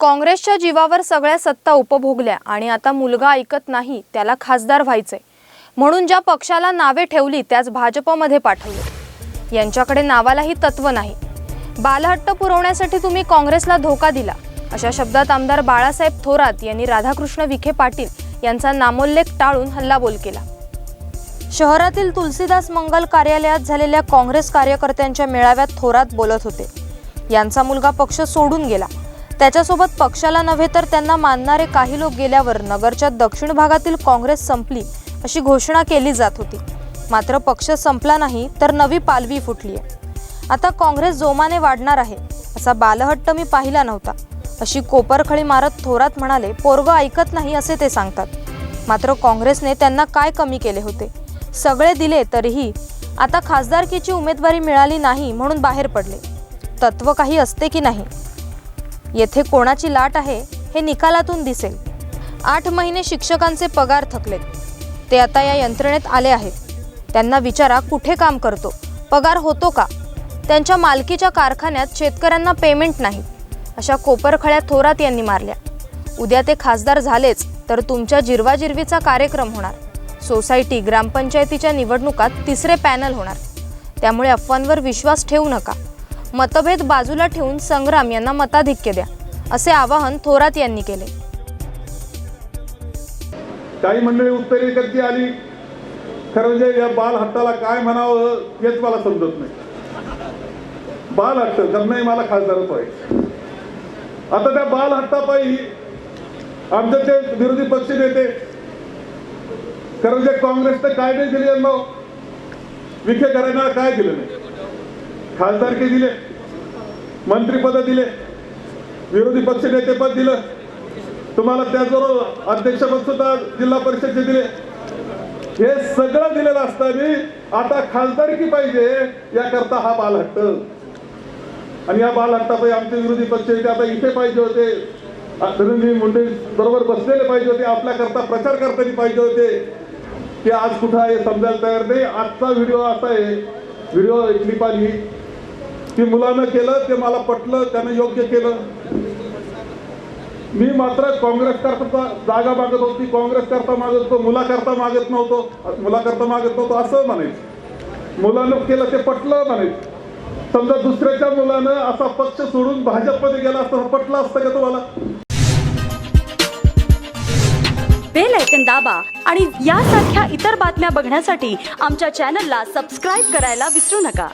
काँग्रेसच्या जीवावर सगळ्या सत्ता उपभोगल्या आणि आता मुलगा ऐकत नाही त्याला खासदार व्हायचंय. म्हणून ज्या पक्षाला नावे ठेवली त्याच भाजपमध्ये पाठवले. यांच्याकडे नावालाही तत्व नाही. बालहट्ट पुरवण्यासाठी तुम्ही काँग्रेसला धोका दिला. अशा शब्दात आमदार बाळासाहेब थोरात यांनी राधाकृष्ण विखे पाटील यांचा नामोल्लेख टाळून हल्लाबोल केला. शहरातील तुलसीदास मंगल कार्यालयात झालेल्या काँग्रेस कार्यकर्त्यांच्या मेळाव्यात थोरात बोलत होते. यांचा मुलगा पक्ष सोडून गेला. त्याच्यासोबत पक्षाला नव्हे तर त्यांना मानणारे काही लोक गेल्यावर नगरच्या दक्षिण भागातील काँग्रेस संपली अशी घोषणा केली जात होती. मात्र पक्ष संपला नाही तर नवी पालवी फुटली आहे. आता काँग्रेस जोमाने वाढणार आहे असा बालहट्ट मी पाहिला नव्हता. अशी कोपरखळी मारत थोरात म्हणाले पोरग ऐकत नाही असे ते सांगतात. मात्र काँग्रेसने त्यांना काय कमी केले होते? सगळे दिले तरीही आता खासदारकीची उमेदवारी मिळाली नाही म्हणून बाहेर पडले. तत्व काही असते की नाही? येथे कोणाची लाट आहे हे निकालातून दिसेल. आठ महिने शिक्षकांचे पगार थकलेत. ते आता या यंत्रणेत आले आहेत. त्यांना विचारा कुठे काम करतो? पगार होतो का? त्यांच्या मालकीच्या कारखान्यात शेतकऱ्यांना पेमेंट नाही. अशा कोपरखळ्या थोरात यांनी मारल्या. उद्या ते खासदार झालेच तर तुमच्या जिरवाजिरवीचा कार्यक्रम होणार. सोसायटी ग्रामपंचायतीच्या निवडणुकात तिसरे पॅनल होणार. त्यामुळे अफवांवर विश्वास ठेवू नका. मतभेद बाजूला ठेवून संग्राम यांना मताधिक्य द्या असे आवाहन थोरात यांनी केले. काही मंडळी उत्तरी कधी आली? खरं म्हणजे या बाल हट्टाला काय म्हणावं हेच मला समजत नाही. बाल हट्ट नाही मला खासदारच व्हायचं आता त्या बाल हट्टापायी आमचे ते विरोधी पक्ष नेते खरं म्हणजे काँग्रेसनं काय नाही दिले विखे करायला काय दिलं नाही? खासदारकी दिले मंत्रीपद दिले विरोधी पक्ष नेतेपद दिलं. तुम्हाला त्याचबरोबर अध्यक्षपद सुद्धा जिल्हा परिषदचे दिले. हे सगळं दिलेलं असताना आता खासदारकी पाहिजे याकरता हा बालहट्ट. आणि या बालहट्टापायी आमचे विरोधी पक्ष इथे आता इथे पाहिजे होते. धनंजय मुंडे बरोबर बसलेले पाहिजे होते आपल्याकरता प्रचार करताना पाहिजे होते. ते आज कुठं आहे समजायला तयार नाही. आजचा व्हिडिओ असा आहे व्हिडिओ क्लिप आली की मुलानं केलं ते मला पटलं त्यानं योग्य केलं. मी मात्र काँग्रेस करता जागा मागत होती काँग्रेस करता मागत होतो मुलाकरता मागत नव्हतो मुलाकरता मागत नव्हतो असं म्हणायचं. मुलानं केलं ते पटलं म्हणायचं. समजा दुसऱ्याच्या मुलानं असा पक्ष सोडून भाजपमध्ये गेला असतो पटलं असतं का तुम्हाला? बेल ऐकन दाबा आणि यासारख्या इतर बातम्या बघण्यासाठी आमच्या चॅनलला सबस्क्राईब करायला विसरू नका.